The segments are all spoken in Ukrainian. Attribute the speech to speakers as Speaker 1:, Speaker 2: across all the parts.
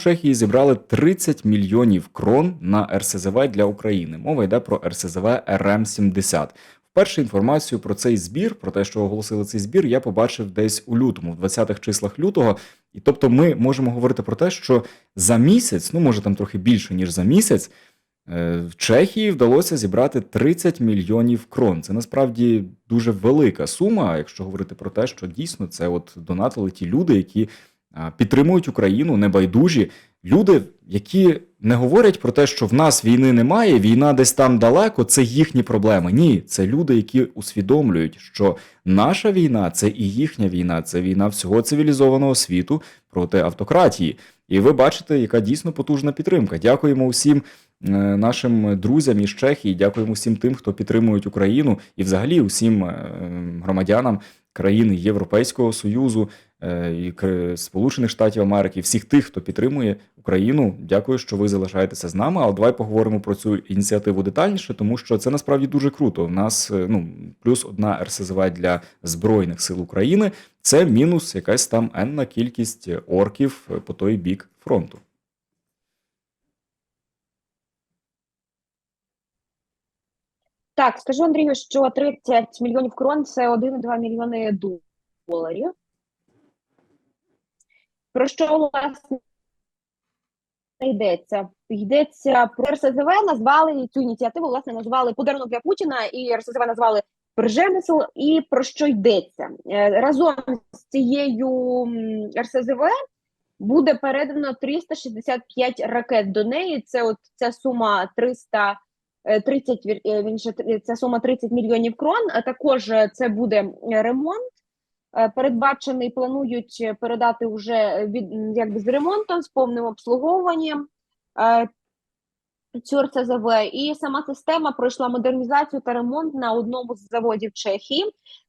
Speaker 1: Чехії зібрали 30 мільйонів крон на РСЗВ для України. Мова йде про РСЗВ РМ-70. Вперше інформацію про цей збір, про те, що оголосили цей збір, я побачив десь у лютому, в 20-х числах лютого. І тобто, ми можемо говорити про те, що за місяць, ну може там трохи більше ніж за місяць, е, в Чехії вдалося зібрати 30 мільйонів крон. Це насправді дуже велика сума, якщо говорити про те, що дійсно це от донатили ті люди, які підтримують Україну, небайдужі. Люди, які не говорять про те, що в нас війни немає, війна десь там далеко, це їхні проблеми. Ні, це люди, які усвідомлюють, що наша війна це і їхня війна, це війна всього цивілізованого світу проти автократії. І ви бачите, яка дійсно потужна підтримка. Дякуємо усім е, нашим друзям із Чехії, дякуємо всім тим, хто підтримують Україну, і взагалі усім е, громадянам країн Європейського Союзу е, і Сполучених Штатів Америки, всіх тих, хто підтримує Україну. Дякую, що ви залишаєтеся з нами. Але давай поговоримо про цю ініціативу детальніше, тому що це насправді дуже круто. У нас е, ну плюс одна РСЗВ для збройних сил України. Це мінус якась там енна кількість орків по той бік фронту.
Speaker 2: Так, скажу Андрію, що 30 мільйонів крон це 1,2 мільйони доларів. Про що власне йдеться? Йдеться про РСЗВ, назвали цю ініціативу, власне, назвали подарунок для Путіна, і РСЗВ назвали Пржемисл. І про що йдеться? Е, Разом з цією РСЗВ буде передано 365 ракет до неї. Це от ця сума 300 е, 30, вір- е, вірніше, ця сума 30 мільйонів крон. А також е, це буде е, ремонт. Передбачений, планують передати вже від якби з ремонтом, з повним обслуговуванням е, цю РЦЗВ. І сама система пройшла модернізацію та ремонт на одному з заводів Чехії.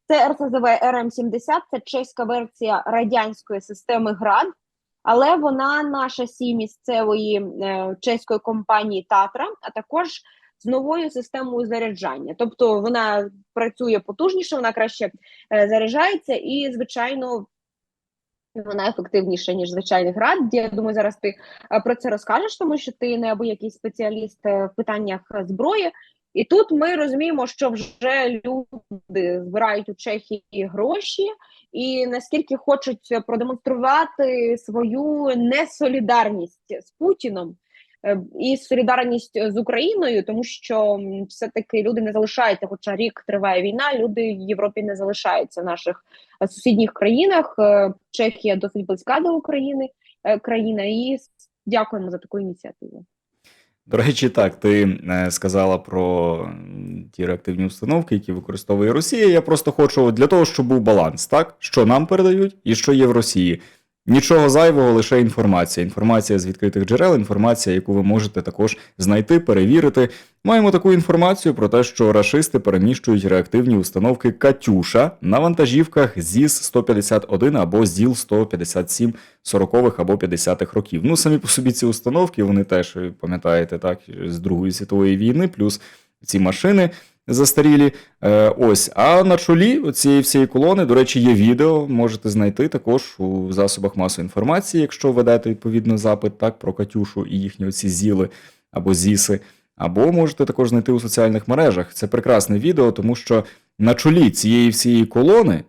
Speaker 2: Це РЦЗВ РМ-70, це чеська версія радянської системи ГРАД, але вона на шасі місцевої чеської компанії Татра, а також з новою системою заряджання. Тобто вона працює потужніше, вона краще е, заряджається і, звичайно, вона ефективніша, ніж звичайний град. Я думаю, зараз ти е, про це розкажеш, тому що ти неабиякий спеціаліст е, в питаннях зброї. І тут ми розуміємо, що вже люди збирають у Чехії гроші, і наскільки хочуть продемонструвати свою несолідарність з Путіном і солідарність з Україною, тому що все-таки люди не залишаються, хоча рік триває війна, люди в Європі не залишаються в наших е, сусідніх країнах. Е, Чехія досить близька до України е, країна, і дякуємо за таку ініціативу.
Speaker 1: До речі, так, ти е, сказала про ті реактивні установки, які використовує Росія. Я просто хочу для того, щоб був баланс, так? Що нам передають і що є в Росії. Нічого зайвого, лише інформація. Інформація з відкритих джерел, інформація, яку ви можете також знайти, перевірити. Маємо таку інформацію про те, що рашисти переміщують реактивні установки Катюша на вантажівках ЗІС-151 або ЗІЛ-157 40-х або 50-х років. Ну, самі по собі ці установки, вони теж, пам'ятаєте, так, з Другої світової війни, плюс ці машини застарілі. Е, ось, а на чолі цієї всієї колони, до речі, є відео, можете знайти також у засобах масової інформації, якщо ведете відповідно запит так, про Катюшу і їхні оці зіли або зіси. Або можете також знайти у соціальних мережах. Це прекрасне відео, тому що на чолі цієї всієї колони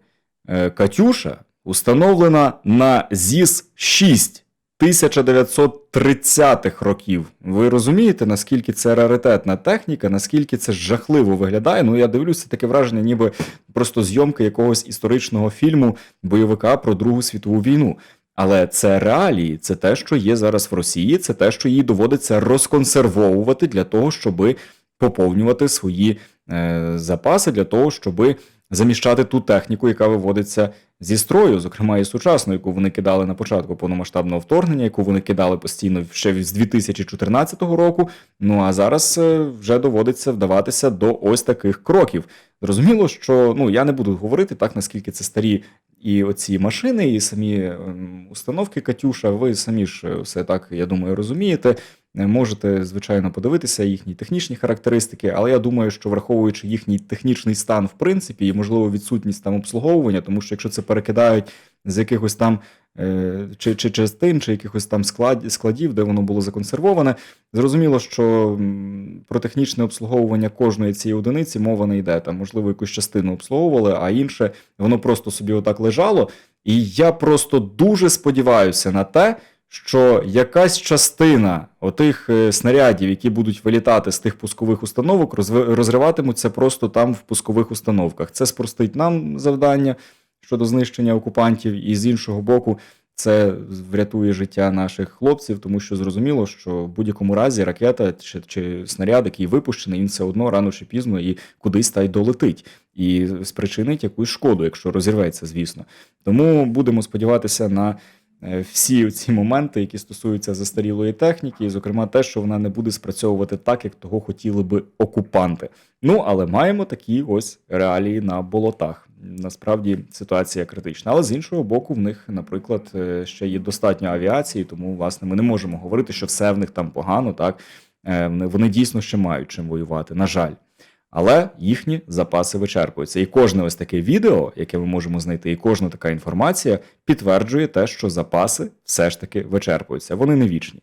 Speaker 1: е, Катюша установлена на ЗІС-6 1930-х років. Ви розумієте, наскільки це раритетна техніка, наскільки це жахливо виглядає? Ну, я дивлюся, таке враження, ніби просто зйомки якогось історичного фільму бойовика про Другу світову війну. Але це реалії, це те, що є зараз в Росії, це те, що їй доводиться розконсервовувати для того, щоб поповнювати свої е, запаси, для того, щоб заміщати ту техніку, яка виводиться зі строю, зокрема і сучасну, яку вони кидали на початку повномасштабного вторгнення, яку вони кидали постійно ще з 2014 року. Ну а зараз е, вже доводиться вдаватися до ось таких кроків. Зрозуміло, що ну я не буду говорити так, наскільки це старі і оці машини, і самі ем, установки Катюша. Ви самі ж е, все так, я думаю, розумієте. Е, Можете, звичайно, подивитися їхні технічні характеристики, але я думаю, що враховуючи їхній технічний стан, в принципі, і можливо відсутність там обслуговування, тому що якщо це перекидають з якихось там е, чи, чи частин, чи якихось там склад, складів, де воно було законсервоване, зрозуміло, що про технічне обслуговування кожної цієї одиниці мова не йде. Там, можливо, якусь частину обслуговували, а інше воно просто собі отак лежало. І я просто дуже сподіваюся на те, що якась частина отих е, снарядів, які будуть вилітати з тих пускових установок, розриватимуться просто там в пускових установках. Це спростить нам завдання щодо знищення окупантів, і з іншого боку, це врятує життя наших хлопців, тому що зрозуміло, що в будь-якому разі ракета чи, чи снаряд, який випущений, він все одно рано чи пізно і кудись та й долетить, і спричинить якусь шкоду, якщо розірветься, звісно. Тому будемо сподіватися на всі ці моменти, які стосуються застарілої техніки, і, зокрема, те, що вона не буде спрацьовувати так, як того хотіли би окупанти. Ну, але маємо такі ось реалії на болотах. Насправді ситуація критична. Але з іншого боку, в них, наприклад, е, ще є достатньо авіації, тому власне ми не можемо говорити, що все в них там погано. Так Е, вони дійсно ще мають чим воювати. На жаль. Але їхні запаси вичерпуються. І кожне ось таке відео, яке ми можемо знайти, і кожна така інформація підтверджує те, що запаси все ж таки вичерпуються. Вони не вічні.